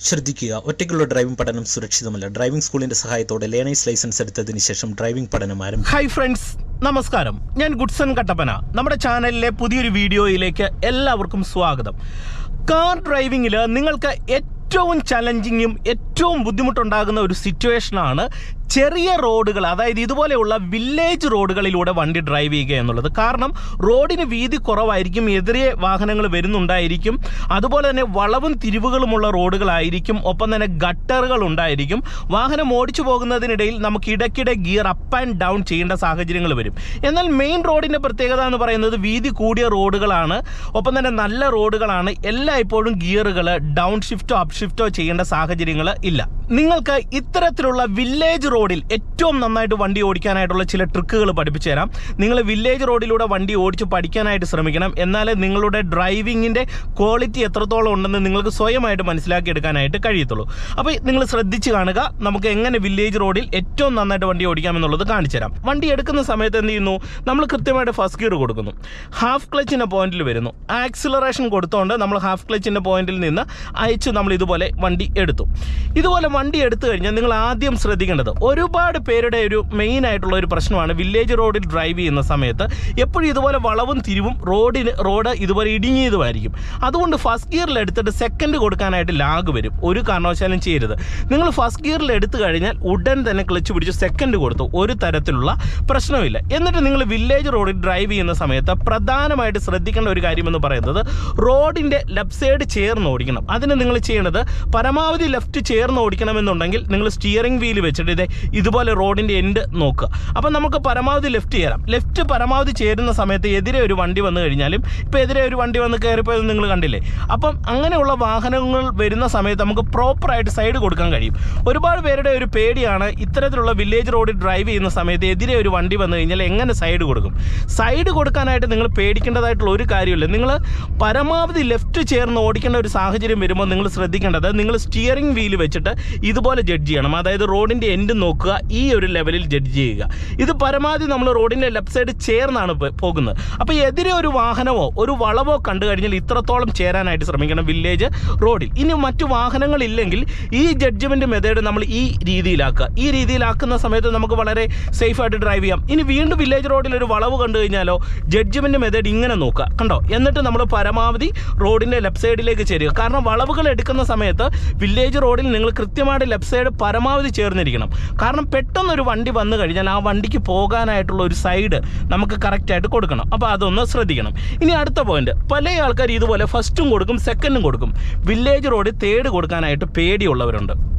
ശ്രദ്ധിക്കുക. ഒറ്റയ്ക്കുള്ള ഡ്രൈവിംഗ് പഠനം സുരക്ഷിതമല്ല. ഡ്രൈവിംഗ് സ്കൂളിന്റെ സഹായത്തോടെ ലേണേഴ്സ് ലൈസൻസ് എടുത്തതിന് ശേഷം ഡ്രൈവിംഗ് പഠനം ആരംഭിക്കും. ഹായ് ഫ്രണ്ട്സ് നമസ്കാരം. ഞാൻ ഗുഡ്സൺ കട്ടപ്പന. നമ്മുടെ ചാനലിലെ പുതിയൊരു വീഡിയോയിലേക്ക് എല്ലാവർക്കും സ്വാഗതം. കാർ ഡ്രൈവിംഗിൽ നിങ്ങൾക്ക് ഏറ്റവും ചലഞ്ചിങ്ങും ഏറ്റവും ബുദ്ധിമുട്ടുണ്ടാകുന്ന ഒരു സിറ്റുവേഷനാണ് ചെറിയ റോഡുകൾ അതായത് ഇതുപോലെയുള്ള വില്ലേജ് റോഡുകളിലൂടെ വണ്ടി ഡ്രൈവ് ചെയ്യുക എന്നുള്ളത്. കാരണം റോഡിന് വീതി കുറവായിരിക്കും എതിരെ വാഹനങ്ങൾ വരുന്നുണ്ടായിരിക്കും അതുപോലെ തന്നെ വളവും തിരിവുകളുമുള്ള റോഡുകളായിരിക്കും ഒപ്പം തന്നെ ഗട്ടറുകൾ ഉണ്ടായിരിക്കും. വാഹനം ഓടിച്ചു പോകുന്നതിനിടയിൽ നമുക്ക് ഇടയ്ക്കിടെ ഗിയർ അപ്പ് ആൻഡ് ഡൗൺ ചെയ്യേണ്ട സാഹചര്യങ്ങൾ വരും. എന്നാൽ മെയിൻ റോഡിന്റെ പ്രത്യേകത എന്ന് പറയുന്നത് വീതി കൂടിയ റോഡുകളാണ് ഒപ്പം തന്നെ നല്ല റോഡുകളാണ്. എല്ലാ ഇപ്പോഴും ഗിയറുകൾ ഡൗൺ ഷിഫ്റ്റോ അപ്പ് ഷിഫ്റ്റോ ചെയ്യേണ്ട സാഹചര്യങ്ങൾ ഇല്ല. നിങ്ങൾക്ക് ഇത്തരത്തിലുള്ള വില്ലേജ് റോഡിൽ ഏറ്റവും നന്നായിട്ട് വണ്ടി ഓടിക്കാനായിട്ടുള്ള ചില ട്രിക്കുകൾ പഠിപ്പിച്ചു തരാം. നിങ്ങൾ വില്ലേജ് റോഡിലൂടെ വണ്ടി ഓടിച്ച് പഠിക്കാനായിട്ട് ശ്രമിക്കണം. എന്നാലേ നിങ്ങളുടെ ഡ്രൈവിങ്ങിന്റെ ക്വാളിറ്റി എത്രത്തോളം ഉണ്ടെന്ന് നിങ്ങൾക്ക് സ്വയമായിട്ട് മനസ്സിലാക്കിയെടുക്കാനായിട്ട് കഴിയത്തുള്ളൂ. അപ്പോൾ നിങ്ങൾ ശ്രദ്ധിച്ച് കാണുക നമുക്ക് എങ്ങനെ വില്ലേജ് റോഡിൽ ഏറ്റവും നന്നായിട്ട് വണ്ടി ഓടിക്കാമെന്നുള്ളത് കാണിച്ചു തരാം. വണ്ടി എടുക്കുന്ന സമയത്ത് എന്ത് ചെയ്യുന്നു? നമ്മൾ കൃത്യമായിട്ട് ഫസ്റ്റ് ഗിയർ കൊടുക്കുന്നു. ഹാഫ് ക്ലച്ചിന്റെ പോയിന്റിൽ വരുന്നു. ആക്സിലറേഷൻ കൊടുത്തുകൊണ്ട് നമ്മൾ ഹാഫ് ക്ലച്ചിന്റെ പോയിന്റിൽ നിന്ന് അയച്ച് നമ്മൾ ഇതുപോലെ വണ്ടി എടുത്തു. ഇതുപോലെ വണ്ടി എടുത്തു കഴിഞ്ഞാൽ നിങ്ങൾ ആദ്യം ശ്രദ്ധിക്കേണ്ടത് ഒരുപാട് പേരുടെ ഒരു മെയിൻ ആയിട്ടുള്ള ഒരു പ്രശ്നമാണ് വില്ലേജ് റോഡിൽ ഡ്രൈവ് ചെയ്യുന്ന സമയത്ത് എപ്പോഴും ഇതുപോലെ വളവും തിരിവും റോഡിന് റോഡ് ഇതുപോലെ ഇടുങ്ങിയതുമായിരിക്കും. അതുകൊണ്ട് ഫസ്റ്റ് ഗിയറിൽ എടുത്തിട്ട് സെക്കൻഡ് കൊടുക്കാനായിട്ട് ലാഗ് വരും. ഒരു കാരണവശാലും ചെയ്യരുത്. നിങ്ങൾ ഫസ്റ്റ് ഗിയറിൽ എടുത്തു കഴിഞ്ഞാൽ ഉടൻ തന്നെ ക്ലച്ച് പിടിച്ച് സെക്കൻഡ് കൊടുത്തു ഒരു തരത്തിലുള്ള പ്രശ്നമില്ല എന്നിട്ട് നിങ്ങൾ വില്ലേജ് റോഡിൽ ഡ്രൈവ് ചെയ്യുന്ന സമയത്ത് പ്രധാനമായിട്ട് ശ്രദ്ധിക്കേണ്ട ഒരു കാര്യമെന്ന് പറയുന്നത് റോഡിന്റെ ലെഫ്റ്റ് സൈഡ് ചേർന്ന് ഓടിക്കണം. അതിന് നിങ്ങൾ ചെയ്യേണ്ടത് പരമാവധി ലെഫ്റ്റ് ചേർന്ന് ഓടിക്കണമെന്നുണ്ടെങ്കിൽ നിങ്ങൾ സ്റ്റിയറിംഗ് വീൽ വെച്ചിട്ട് ഇതേ ഇതുപോലെ റോഡിന്റെ എൻഡ് നോക്കുക. അപ്പം നമുക്ക് പരമാവധി ലെഫ്റ്റ് ചേരാം ലെഫ്റ്റ് പരമാവധി ചേരുന്ന സമയത്ത് എതിരെ ഒരു വണ്ടി വന്നു കഴിഞ്ഞാലും ഇപ്പോൾ എതിരെ ഒരു വണ്ടി വന്ന് കയറിപ്പോയത് നിങ്ങൾ കണ്ടില്ലേ? അപ്പം അങ്ങനെയുള്ള വാഹനങ്ങൾ വരുന്ന സമയത്ത് നമുക്ക് പ്രോപ്പറായിട്ട് സൈഡ് കൊടുക്കാൻ കഴിയും. ഒരുപാട് പേരുടെ ഒരു പേടിയാണ് ഇത്തരത്തിലുള്ള വില്ലേജ് റോഡിൽ ഡ്രൈവ് ചെയ്യുന്ന സമയത്ത് എതിരെ ഒരു വണ്ടി വന്നു കഴിഞ്ഞാൽ എങ്ങനെ സൈഡ് കൊടുക്കും? സൈഡ് കൊടുക്കാനായിട്ട് നിങ്ങൾ പേടിക്കേണ്ടതായിട്ടുള്ള ഒരു കാര്യമില്ല. നിങ്ങൾ പരമാവധി ലെഫ്റ്റ് ചേർന്ന് ഓടിക്കേണ്ട ഒരു സാഹചര്യം വരുമ്പോൾ നിങ്ങൾ ശ്രദ്ധിക്കേണ്ടത് നിങ്ങൾ സ്റ്റിയറിംഗ് വീൽ വെച്ചിട്ട് ഇതുപോലെ ജഡ്ജ് ചെയ്യണം. അതായത് റോഡിന്റെ എൻഡ് നോക്കുക ഈ ഒരു ലെവലിൽ ജഡ്ജ് ചെയ്യുക. ഇത് പരമാവധി നമ്മൾ റോഡിന്റെ ലെഫ്റ്റ് സൈഡ് ചേർന്നാണ് പോകുന്നത്. അപ്പോൾ എതിരെ ഒരു വാഹനമോ ഒരു വളവോ കണ്ടു കഴിഞ്ഞാൽ ഇത്രത്തോളം ചേരാനായിട്ട് ശ്രമിക്കണം വില്ലേജ് റോഡിൽ ഇനി മറ്റു വാഹനങ്ങളില്ലെങ്കിൽ ഈ ജഡ്ജ്മെന്റ് മെത്തേഡ് നമ്മൾ ഈ രീതിയിലാക്കുക. ഈ രീതിയിലാക്കുന്ന സമയത്ത് നമുക്ക് വളരെ സേഫായിട്ട് ഡ്രൈവ് ചെയ്യാം. ഇനി വീണ്ടും വില്ലേജ് റോഡിൽ ഒരു വളവ് കണ്ടു കഴിഞ്ഞാലോ ജഡ്ജ്മെന്റ് മെത്തേഡ് ഇങ്ങനെ നോക്കുക. കണ്ടോ? എന്നിട്ട് നമ്മൾ പരമാവധി റോഡിന്റെ ലെഫ്റ്റ് സൈഡിലേക്ക് ചേരുക. കാരണം വളവുകൾ എടുക്കുന്ന സമയത്ത് വില്ലേജ് റോഡിൽ നിങ്ങൾ കൃത്യമായിട്ട് ലെഫ്റ്റ് സൈഡ് പരമാവധി ചേർന്നിരിക്കണം. കാരണം പെട്ടെന്നൊരു വണ്ടി വന്നു കഴിഞ്ഞാൽ ആ വണ്ടിക്ക് പോകാനായിട്ടുള്ള ഒരു സൈഡ് നമുക്ക് കറക്റ്റായിട്ട് കൊടുക്കണം. അപ്പോൾ അതൊന്ന് ശ്രദ്ധിക്കണം. ഇനി അടുത്ത പോയിന്റ് പല ആൾക്കാർ ഇതുപോലെ ഫസ്റ്റും കൊടുക്കും സെക്കൻഡും കൊടുക്കും. വില്ലേജ് റോഡ് തേർഡ് കൊടുക്കാനായിട്ട് പേടിയുള്ളവരുണ്ട്.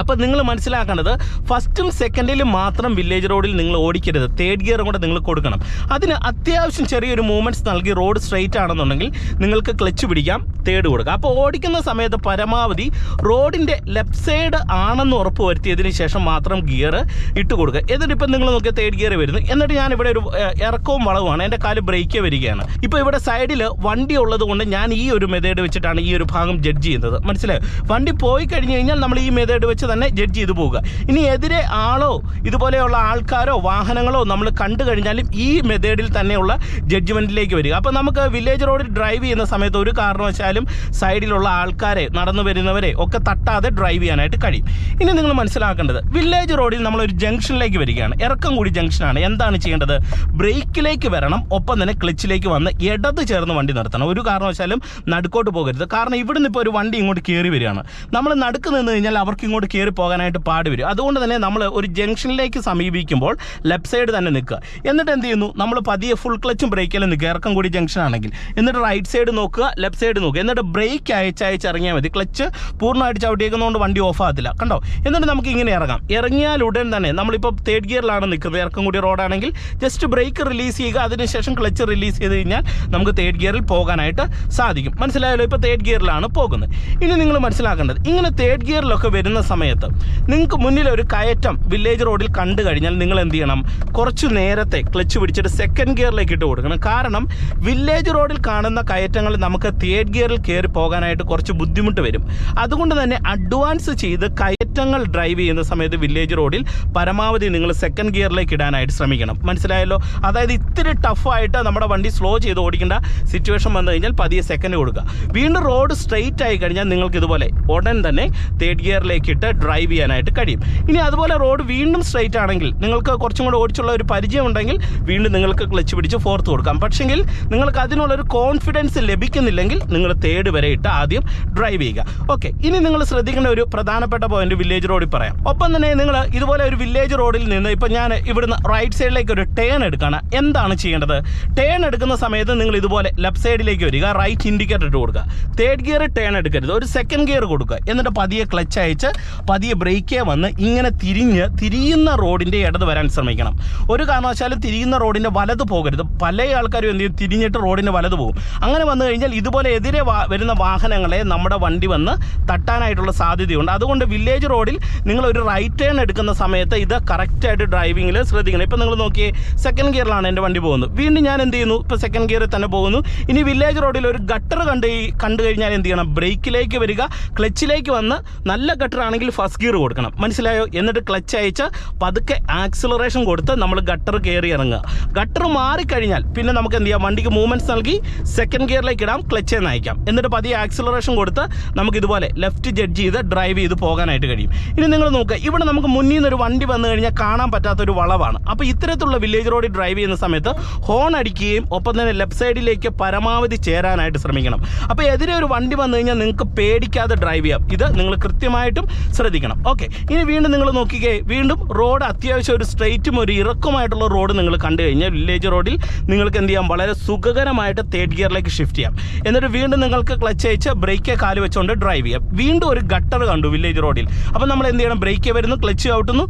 അപ്പോൾ നിങ്ങൾ മനസ്സിലാക്കേണ്ടത് ഫസ്റ്റും സെക്കൻഡിലും മാത്രം വില്ലേജ് റോഡിൽ നിങ്ങൾ ഓടിക്കരുത്. തേർഡ് ഗിയറും കൂടെ നിങ്ങൾ കൊടുക്കണം. അതിന് അത്യാവശ്യം ചെറിയൊരു മൂവ്മെന്റ്സ് നൽകി റോഡ് സ്ട്രെയിറ്റ് ആണെന്നുണ്ടെങ്കിൽ നിങ്ങൾക്ക് ക്ലച്ച് പിടിക്കാം തേർഡ് കൊടുക്കാം. അപ്പോൾ ഓടിക്കുന്ന സമയത്ത് പരമാവധി റോഡിന്റെ ലെഫ്റ്റ് സൈഡ് ആണെന്ന് ഉറപ്പ് വരുത്തിയതിന് ശേഷം മാത്രം ഗിയർ ഇട്ട് കൊടുക്കുക. എന്നിട്ട് ഇപ്പം നിങ്ങൾ നോക്കിയാൽ തേർഡ് ഗിയർ വരുന്നു. എന്നിട്ട് ഞാൻ ഇവിടെ ഒരു ഇറക്കവും വളവുമാണ്. എന്റെ കാൽ ബ്രേക്ക് വരികയാണ്. ഇപ്പോൾ ഇവിടെ സൈഡിൽ വണ്ടി ഉള്ളത് കൊണ്ട് ഞാൻ ഈ ഒരു മെതേഡ് വെച്ചിട്ടാണ് ഈ ഒരു ഭാഗം ജഡ്ജ് ചെയ്യുന്നത്. മനസ്സിലായോ? വണ്ടി പോയി കഴിഞ്ഞ് കഴിഞ്ഞാൽ നമ്മൾ ഈ മെതേഡ് വെച്ച് തന്നെ ജഡ്ജ് ചെയ്തു പോവുക. ഇനി എതിരെ ആളോ ഇതുപോലെയുള്ള ആൾക്കാരോ വാഹനങ്ങളോ നമ്മൾ കണ്ടു കഴിഞ്ഞാലും ഈ മെത്തേഡിൽ തന്നെയുള്ള ജഡ്ജ്മെന്റിലേക്ക് വരിക. അപ്പോൾ നമുക്ക് വില്ലേജ് റോഡിൽ ഡ്രൈവ് ചെയ്യുന്ന സമയത്ത് ഒരു കാരണവശാലും സൈഡിലുള്ള ആൾക്കാരെ നടന്നു വരുന്നവരെ ഒക്കെ തട്ടാതെ ഡ്രൈവ് ചെയ്യാനായിട്ട് കഴിയും. ഇനി നിങ്ങൾ മനസ്സിലാക്കേണ്ടത് വില്ലേജ് റോഡിൽ നമ്മളൊരു ജംഗ്ഷനിലേക്ക് വരികയാണ്. ഇറക്കം കൂടി ജംഗ്ഷനാണ് എന്താണ് ചെയ്യേണ്ടത്? ബ്രേക്കിലേക്ക് വരണം. ഒപ്പം തന്നെ ക്ലച്ചിലേക്ക് വന്ന് ഇടത് ചേർന്ന് വണ്ടി നിർത്തണം. ഒരു കാരണവശാലും നടുക്കോട്ട് പോകരുത്. കാരണം ഇവിടുന്ന് ഇപ്പോൾ ഒരു വണ്ടി ഇങ്ങോട്ട് കയറി വരികയാണ്. നമ്മൾ നടുക്ക് നിന്ന് കഴിഞ്ഞാൽ അവർക്ക് ഇങ്ങോട്ട് കയറി പോകാനായിട്ട് പാട് വരും. അതുകൊണ്ട് തന്നെ നമ്മൾ ഒരു ജംഗ്ഷനിലേക്ക് സമീപിക്കുമ്പോൾ ലെഫ്റ്റ് സൈഡ് തന്നെ നിൽക്കുക. എന്നിട്ട് എന്ത് ചെയ്യുന്നു? നമ്മൾ പതിയെ ഫുൾ ക്ലച്ചും ബ്രേക്കിലും നിൽക്കുക. ഇറക്കം കൂടി ജംഗ്ഷൻ ആണെങ്കിൽ. എന്നിട്ട് റൈറ്റ് സൈഡ് നോക്കുക ലെഫ്റ്റ് സൈഡ് നോക്കുക. എന്നിട്ട് ബ്രേക്ക് അയച്ച് അയച്ച് ഇറങ്ങിയാൽ മതി. ക്ലച്ച് പൂർണമായിട്ട് ചവിട്ടിയേക്കുന്നതുകൊണ്ട് വണ്ടി ഓഫ് ആകത്തില്ല. കണ്ടോ? എന്നിട്ട് നമുക്ക് ഇങ്ങനെ ഇറങ്ങാം. ഇറങ്ങിയാൽ ഉടൻ തന്നെ നമ്മളിപ്പോൾ തേർഡ് ഗിയറിലാണ് നിൽക്കുന്നത്. ഇറക്കം കൂടി റോഡാണെങ്കിൽ ജസ്റ്റ് ബ്രേക്ക് റിലീസ് ചെയ്യുക. അതിനുശേഷം ക്ലച്ച് റിലീസ് ചെയ്ത് കഴിഞ്ഞാൽ നമുക്ക് തേർഡ് ഗിയറിൽ പോകാനായിട്ട് സാധിക്കും. മനസ്സിലായല്ലോ? ഇപ്പോൾ തേർഡ് ഗിയറിലാണ് പോകുന്നത്. ഇനി നിങ്ങൾ മനസ്സിലാക്കേണ്ടത്. ഇങ്ങനെ തേർഡ് ഗിയറിലൊക്കെ വരുന്ന സമയത്ത് സമയത്ത്. നിങ്ങൾക്ക് മുന്നിൽ ഒരു കയറ്റം വില്ലേജ് റോഡിൽ കണ്ടു കഴിഞ്ഞാൽ നിങ്ങൾ എന്ത് ചെയ്യണം? കുറച്ച് നേരത്തെ ക്ലച്ച് പിടിച്ചിട്ട് സെക്കൻഡ് ഗിയറിലേക്ക് ഇട്ട് കൊടുക്കണം. കാരണം വില്ലേജ് റോഡിൽ കാണുന്ന കയറ്റങ്ങൾ നമുക്ക് തേർഡ് ഗിയറിൽ കയറി പോകാനായിട്ട് കുറച്ച് ബുദ്ധിമുട്ട് വരും. അതുകൊണ്ട് തന്നെ അഡ്വാൻസ് ചെയ്ത് കയറ്റങ്ങൾ ഡ്രൈവ് ചെയ്യുന്ന സമയത്ത് വില്ലേജ് റോഡിൽ പരമാവധി നിങ്ങൾ സെക്കൻഡ് ഗിയറിലേക്ക് ഇടാനായിട്ട് ശ്രമിക്കണം. മനസ്സിലായല്ലോ? അതായത് ഇത്തിരി ടഫായിട്ട് നമ്മുടെ വണ്ടി സ്ലോ ചെയ്ത് ഓടിക്കേണ്ട സിറ്റുവേഷൻ വന്നു കഴിഞ്ഞാൽ പതിയെ സെക്കൻഡ് കൊടുക്കുക. വീണ്ടും റോഡ് സ്ട്രെയിറ്റ് ആയി കഴിഞ്ഞാൽ നിങ്ങൾക്ക് ഇതുപോലെ ഉടൻ തന്നെ തേർഡ് ഗിയറിലേക്ക് ഇട്ട് ഡ്രൈവ് ചെയ്യാനായിട്ട് കഴിയും. ഇനി അതുപോലെ റോഡ് വീണ്ടും സ്ട്രൈറ്റ് ആണെങ്കിൽ നിങ്ങൾക്ക് കുറച്ചും കൂടെ ഓടിച്ചുള്ള ഒരു പരിചയം ഉണ്ടെങ്കിൽ വീണ്ടും നിങ്ങൾക്ക് ക്ലച്ച് പിടിച്ച് ഫോർത്ത് കൊടുക്കാം. പക്ഷെങ്കിൽ നിങ്ങൾക്ക് അതിനുള്ളൊരു കോൺഫിഡൻസ് ലഭിക്കുന്നില്ലെങ്കിൽ നിങ്ങൾ തേർഡ് വരെ ഇട്ട് ആദ്യം ഡ്രൈവ് ചെയ്യുക. ഓക്കെ ഇനി നിങ്ങൾ ശ്രദ്ധിക്കേണ്ട ഒരു പ്രധാനപ്പെട്ട പോയിന്റ് വില്ലേജ് റോഡിൽ പറയാം. ഒപ്പം തന്നെ നിങ്ങൾ ഇതുപോലെ ഒരു വില്ലേജ് റോഡിൽ നിന്ന് ഇപ്പം ഞാൻ ഇവിടുന്ന് റൈറ്റ് സൈഡിലേക്ക് ഒരു ടേൺ എടുക്കുകയാണ്. എന്താണ് ചെയ്യേണ്ടത്? ടേൺ എടുക്കുന്ന സമയത്ത് നിങ്ങൾ ഇതുപോലെ ലെഫ്റ്റ് സൈഡിലേക്ക് വരിക റൈറ്റ് ഇൻഡിക്കേറ്റർ ഇട്ട് കൊടുക്കുക. തേർഡ് ഗിയർ ടേൺ എടുക്കരുത്. ഒരു സെക്കൻഡ് ഗിയർ കൊടുക്കുക. എന്നിട്ട് പതിയെ ക്ലച്ച് അയച്ച് പതിയെ ബ്രേക്കേ വന്ന് ഇങ്ങനെ തിരിഞ്ഞ് തിരിയുന്ന റോഡിന്റെ ഇടത് വരാൻ ശ്രമിക്കണം. ഒരു കാരണവശാലും തിരിയുന്ന റോഡിന്റെ വലത് പോകരുത്. പല ആൾക്കാരും എന്ത് ചെയ്യും? തിരിഞ്ഞിട്ട് റോഡിന്റെ വലത് പോകും. അങ്ങനെ വന്നു കഴിഞ്ഞാൽ ഇതുപോലെ എതിരെ വരുന്ന വാഹനങ്ങളെ നമ്മുടെ വണ്ടി വന്ന് തട്ടാനായിട്ടുള്ള സാധ്യതയുണ്ട്. അതുകൊണ്ട് വില്ലേജ് റോഡിൽ നിങ്ങൾ ഒരു റൈറ്റ് ടേൺ എടുക്കുന്ന സമയത്ത് ഇത് കറക്റ്റായിട്ട് ഡ്രൈവിങ്ങിൽ ശ്രദ്ധിക്കണം. ഇപ്പം നിങ്ങൾ നോക്കിയേ സെക്കൻഡ് ഗിയറിലാണ് എന്റെ വണ്ടി പോകുന്നത്. വീണ്ടും ഞാൻ എന്ത് ചെയ്യുന്നു? ഇപ്പോൾ സെക്കൻഡ് ഗിയറിൽ തന്നെ പോകുന്നു. ഇനി വില്ലേജ് റോഡിൽ ഒരു ഗട്ടർ കണ്ട് കണ്ടു കഴിഞ്ഞാൽ എന്ത് ചെയ്യണം? ബ്രേക്കിലേക്ക് വരിക. ക്ലച്ചിലേക്ക് വന്ന് നല്ല ഗട്ടർ ആണെങ്കിൽ ഫസ്റ്റ് ഗിയർ കൊടുക്കണം. മനസ്സിലായോ? എന്നിട്ട് ക്ലച്ച് അയച്ച് പതുക്കെ ആക്സിലറേഷൻ കൊടുത്ത് നമ്മൾ ഗട്ടർ കയറി ഇറങ്ങുക. ഗട്ടർ മാറിക്കഴിഞ്ഞാൽ പിന്നെ നമുക്ക് എന്ത് ചെയ്യാം? വണ്ടിക്ക് മൂവ്മെന്റ്സ് നൽകി സെക്കൻഡ് ഗിയറിലേക്ക് ഇടാം ക്ലച്ചേ നയിക്കാം എന്നിട്ട് പതിയെ ആക്സിലറേഷൻ കൊടുത്ത് നമുക്ക് ഇതുപോലെ ലെഫ്റ്റ് ജഡ്ജ് ചെയ്ത് ഡ്രൈവ് ചെയ്ത് പോകാനായിട്ട് കഴിയും. ഇനി നിങ്ങൾ നോക്കുക ഇവിടെ നമുക്ക് മുന്നിൽ നിന്നൊരു വണ്ടി വന്നു കഴിഞ്ഞാൽ കാണാൻ പറ്റാത്ത ഒരു വളവാണ്. അപ്പോൾ ഇത്തരത്തിലുള്ള വില്ലേജ് റോഡിൽ ഡ്രൈവ് ചെയ്യുന്ന സമയത്ത് ഹോൺ അടിക്കുകയും ഒപ്പം തന്നെ ലെഫ്റ്റ് സൈഡിലേക്ക് പരമാവധി ചേരാനായിട്ട് ശ്രമിക്കണം. അപ്പോൾ എതിരെ ഒരു വണ്ടി വന്നു കഴിഞ്ഞാൽ നിങ്ങൾക്ക് പേടിക്കാതെ ഡ്രൈവ് ചെയ്യാം. ഇത് നിങ്ങൾ കൃത്യമായിട്ടും ശ്രദ്ധിക്കണം. ഓക്കെ ഇനി വീണ്ടും നിങ്ങൾ നോക്കിക്കേ വീണ്ടും റോഡ് അത്യാവശ്യം ഒരു സ്ട്രെയിറ്റും ഒരു ഇറക്കുമായിട്ടുള്ള റോഡ് നിങ്ങൾ കണ്ടു കഴിഞ്ഞാൽ വില്ലേജ് റോഡിൽ നിങ്ങൾക്ക് എന്ത് ചെയ്യാം? വളരെ സുഖകരമായിട്ട് തേർഡ് ഗിയറിലേക്ക് ഷിഫ്റ്റ് ചെയ്യാം. എന്നിട്ട് വീണ്ടും നിങ്ങൾക്ക് ക്ലച്ച് അയച്ച് ബ്രേക്ക് കാൽ വെച്ചുകൊണ്ട് ഡ്രൈവ് ചെയ്യാം. വീണ്ടും ഒരു ഗട്ടർ കണ്ടു വില്ലേജ് റോഡിൽ അപ്പോൾ നമ്മൾ എന്ത് ചെയ്യണം? ബ്രേക്ക് വരുന്നു ക്ലച്ച് ഔട്ടുന്നു.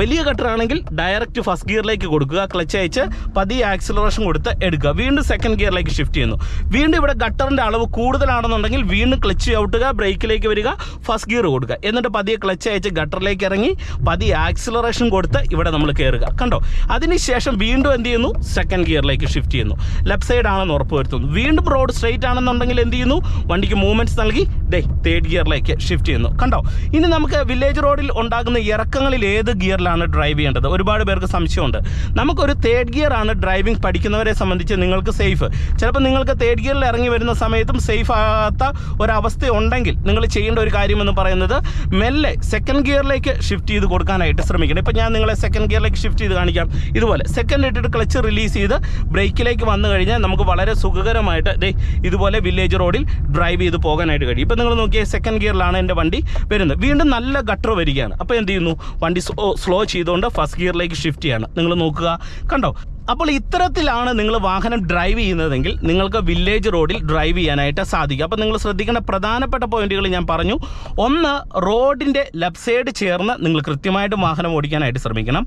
വലിയ ഗട്ടർ ആണെങ്കിൽ ഡയറക്റ്റ് ഫസ്റ്റ് ഗിയറിലേക്ക് കൊടുക്കുക ക്ലച്ച് അയച്ച് പതിയെ ആക്സിലറേഷൻ കൊടുത്ത് എടുക്കുക. വീണ്ടും സെക്കൻഡ് ഗിയറിലേക്ക് ഷിഫ്റ്റ് ചെയ്യുന്നു. വീണ്ടും ഇവിടെ ഗട്ടറിന്റെ അളവ് കൂടുതലാണെന്നുണ്ടെങ്കിൽ വീണ്ടും ക്ലച്ച് ഔട്ടുക ബ്രേക്കിലേക്ക് വരിക ഫസ്റ്റ് ഗിയർ കൊടുക്കുക. എന്നിട്ട് പതിയെ ക്ലച്ച് അയച്ച് ഗട്ടറിലേക്ക് ഇറങ്ങി പതിയെ ആക്സിലറേഷൻ കൊടുത്ത് ഇവിടെ നമ്മൾ കയറുക കണ്ടോ? അതിനുശേഷം വീണ്ടും എന്ത് ചെയ്യുന്നു? സെക്കൻഡ് ഗിയറിലേക്ക് ഷിഫ്റ്റ് ചെയ്യുന്നു. ലെഫ്റ്റ് സൈഡ് ആണെന്ന് ഉറപ്പ് വരുത്തുന്നു. വീണ്ടും റോഡ് സ്ട്രെയിറ്റ് ആണെന്നുണ്ടെങ്കിൽ എന്ത് ചെയ്യുന്നു? വണ്ടിക്ക് മൂവ്മെന്റ്സ് നൽകി ദേ തേർഡ് ഗിയറിലേക്ക് ഷിഫ്റ്റ് ചെയ്യുന്നു. കണ്ടോ? ഇനി നമുക്ക് വില്ലേജ് റോഡിൽ ഉണ്ടാകുന്ന ഇറക്കങ്ങളിൽ ഏത് ഗിയറിലാണ് ഡ്രൈവ് ചെയ്യേണ്ടത്? ഒരുപാട് പേർക്ക് സംശയമുണ്ട്. നമുക്കൊരു തേർഡ് ഗിയർ ആണ് ഡ്രൈവിംഗ് പഠിക്കുന്നവരെ സംബന്ധിച്ച് നിങ്ങൾക്ക് സേഫ് ചിലപ്പോൾ നിങ്ങൾക്ക് തേർഡ് ഗിയറിൽ ഇറങ്ങി വരുന്ന സമയത്തും സേഫ് ആകാത്ത ഒരവസ്ഥ ഉണ്ടെങ്കിൽ നിങ്ങൾ ചെയ്യേണ്ട ഒരു കാര്യമെന്ന് പറയുന്നത് മെല്ലെ സെക്കൻഡ് ഗിയറിലേക്ക് ഷിഫ്റ്റ് ചെയ്ത് കൊടുക്കാനായിട്ട് ശ്രമിക്കണം. ഇപ്പം ഞാൻ നിങ്ങളെ സെക്കൻഡ് ഗിയറിലേക്ക് ഷിഫ്റ്റ് ചെയ്ത് കാണിക്കാം. ഇതുപോലെ സെക്കൻഡ് ഇട്ടിട്ട് ക്ലച്ച് റിലീസ് ചെയ്ത് ബ്രേക്കിലേക്ക് വന്നു കഴിഞ്ഞാൽ നമുക്ക് വളരെ സുഖകരമായിട്ട് ദേ ഇതുപോലെ വില്ലേജ് റോഡിൽ ഡ്രൈവ് ചെയ്ത് പോകാനായിട്ട് കഴിയും. ഇപ്പം നിങ്ങൾ നോക്കിയാൽ സെക്കൻഡ് ഗിയറിലാണ് എന്റെ വണ്ടി വരുന്നത്. വീണ്ടും നല്ല ഗട്ടർ വരികയാണ്. അപ്പോൾ എന്ത് ചെയ്യുന്നു? വണ്ടി സ്ലോ ചെയ്തുകൊണ്ട് ഫസ്റ്റ് ഗിയറിലേക്ക് ഷിഫ്റ്റ് ചെയ്യാണ്. നിങ്ങൾ നോക്കുക. കണ്ടോ? അപ്പോൾ ഇത്തരത്തിലാണ് നിങ്ങൾ വാഹനം ഡ്രൈവ് ചെയ്യുന്നതെങ്കിൽ നിങ്ങൾക്ക് വില്ലേജ് റോഡിൽ ഡ്രൈവ് ചെയ്യാനായിട്ട് സാധിക്കും. അപ്പോൾ നിങ്ങൾ ശ്രദ്ധിക്കേണ്ട പ്രധാനപ്പെട്ട പോയിന്റുകൾ ഞാൻ പറഞ്ഞു. ഒന്ന് റോഡിന്റെ ലെഫ്റ്റ് സൈഡ് ചേർന്ന് നിങ്ങൾ കൃത്യമായിട്ട് വാഹനം ഓടിക്കാനായിട്ട് ശ്രമിക്കണം.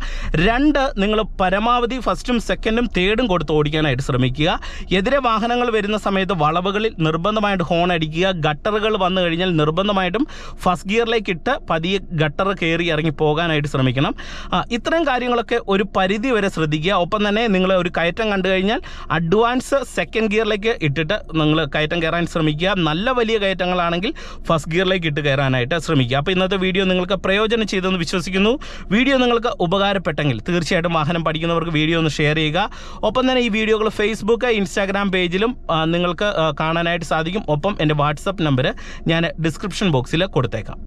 രണ്ട് നിങ്ങൾ പരമാവധി ഫസ്റ്റും സെക്കൻഡും തേർഡും കൊടുത്ത് ഓടിക്കാനായിട്ട് ശ്രമിക്കുക. എതിരെ വാഹനങ്ങൾ വരുന്ന സമയത്ത് വളവുകളിൽ നിർബന്ധമായിട്ട് ഹോൺ അടിക്കുക. ഗട്ടറുകൾ വന്നു കഴിഞ്ഞാൽ നിർബന്ധമായിട്ടും ഫസ്റ്റ് ഗിയറിലേക്ക് ഇട്ട് പതിയെ ഗട്ടർ കയറി ഇറങ്ങി പോകാനായിട്ട് ശ്രമിക്കണം. ഇത്തരം കാര്യങ്ങളൊക്കെ ഒരു പരിധി വരെ ശ്രദ്ധിക്കുക. ഒപ്പം തന്നെ നിങ്ങൾ ഒരു കയറ്റം കണ്ടു കഴിഞ്ഞാൽ അഡ്വാൻസ് സെക്കൻഡ് ഗിയറിലേക്ക് ഇട്ടിട്ട് നിങ്ങൾ കയറ്റം കയറാൻ ശ്രമിക്കുക. നല്ല വലിയ കയറ്റങ്ങളാണെങ്കിൽ ഫസ്റ്റ് ഗിയറിലേക്ക് ഇട്ട് കയറാനായിട്ട് ശ്രമിക്കുക. അപ്പോൾ ഇന്നത്തെ വീഡിയോ നിങ്ങൾക്ക് പ്രയോജനം ചെയ്തെന്ന് വിശ്വസിക്കുന്നു. വീഡിയോ നിങ്ങൾക്ക് ഉപകാരപ്പെട്ടെങ്കിൽ തീർച്ചയായിട്ടും വാഹനം പഠിക്കുന്നവർക്ക് വീഡിയോ ഒന്ന് ഷെയർ ചെയ്യുക. ഒപ്പം തന്നെ ഈ വീഡിയോകൾ ഫേസ്ബുക്ക് ഇൻസ്റ്റാഗ്രാം പേജിലും നിങ്ങൾക്ക് കാണാനായിട്ട് സാധിക്കും. ഒപ്പം എന്റെ വാട്സപ്പ് നമ്പർ ഞാൻ ഡിസ്ക്രിപ്ഷൻ ബോക്സിൽ കൊടുത്തേക്കാം.